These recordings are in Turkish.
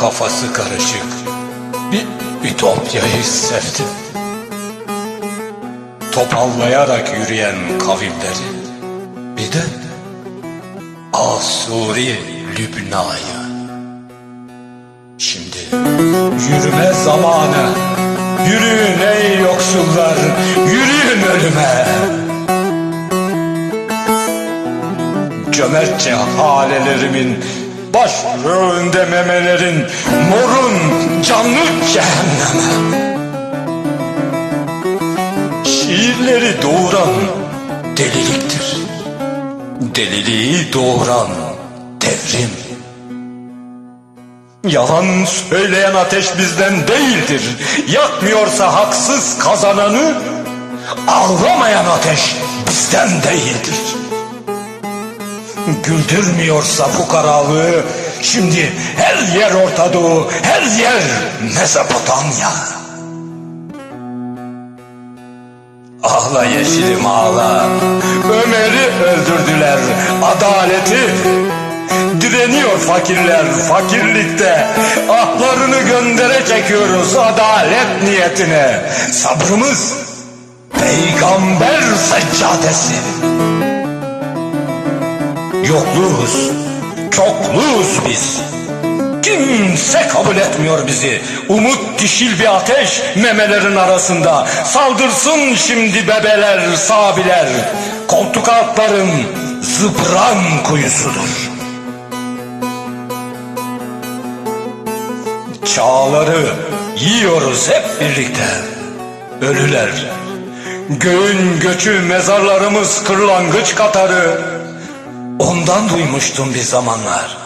kafası karışık bir ütopyayı sevdim. Topallayarak yürüyen kavimleri, bir de Asuri Lübna'yı. Şimdi yürüme zamanı, yürüyün ey yoksullar, yürüyün ölüme. Cömertçe halelerimin Başrağında memelerin Morun canlı cehenneme. Şiirleri doğuran deliliktir. Deliliği doğuran devrim. Yalan söyleyen ateş bizden değildir. Yakmıyorsa haksız kazananı Ağlamayan ateş bizden değildir Güldürmüyorsa fukaralığı Şimdi her yer Orta Her yer Mezopotamya. Ağla yeşilim ağla. Ömer'i öldürdüler Adaleti. Direniyor fakirler fakirlikte. Ahlarını göndere çekiyoruz adalet niyetine. Sabrımız Peygamber seccadesi Yokluğuz, çokluğuz biz. Kimse kabul etmiyor bizi. Umut dişil bir ateş memelerin arasında. Saldırsın şimdi bebeler, sabiler. Koltuk altların zıpran kuyusudur. Çağları yiyoruz hep birlikte. Ölüler. Göğün göçü mezarlarımız kırlangıç katarı. Ondan duymuştum bir zamanlar.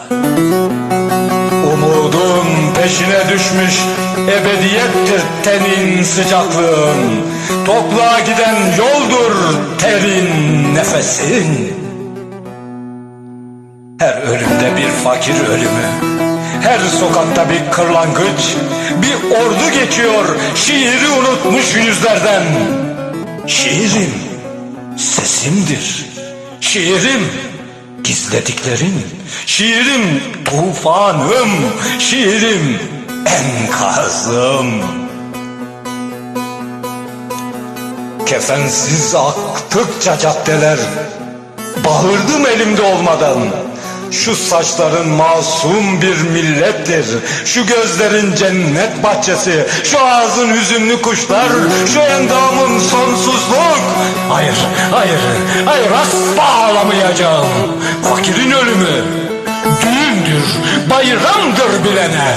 Umudun peşine düşmüş ebediyettir tenin sıcaklığın. Tokluğa giden yoldur terin nefesin. Her ölümde bir fakir ölümü. Her sokakta bir kırlangıç, bir ordu geçiyor şiiri unutmuş yüzlerden. Şiirim sesimdir. Şiirim gizlediklerim. Şiirim tufanım. Şiirim enkazım. Kefensiz aktıkça caddeler Bağırdım elimde olmadan Şu saçların masum bir millettir. Şu gözlerin cennet bahçesi. Şu ağzın hüzünlü kuşlar. Şu endamın sonsuzluk. Hayır, hayır, hayır asla ağlamayacağım. Fakirin ölümü Düğündür, bayramdır bilene.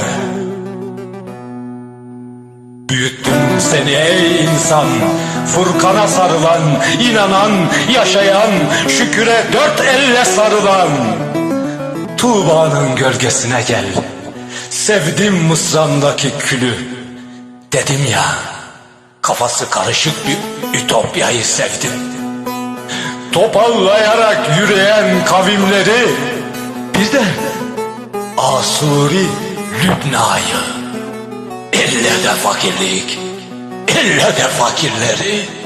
Büyüttüm seni ey insan. Furkana sarılan, inanan, yaşayan Şüküre dört elle sarılan Tuğba'nın gölgesine gel. Sevdim mısrandaki külü. Dedim ya Kafası karışık bir ütopyayı sevdim. Topallayarak yürüyen kavimleri Bir de Asuri Lübna'yı. İlle de fakirlik, ille de fakirleri.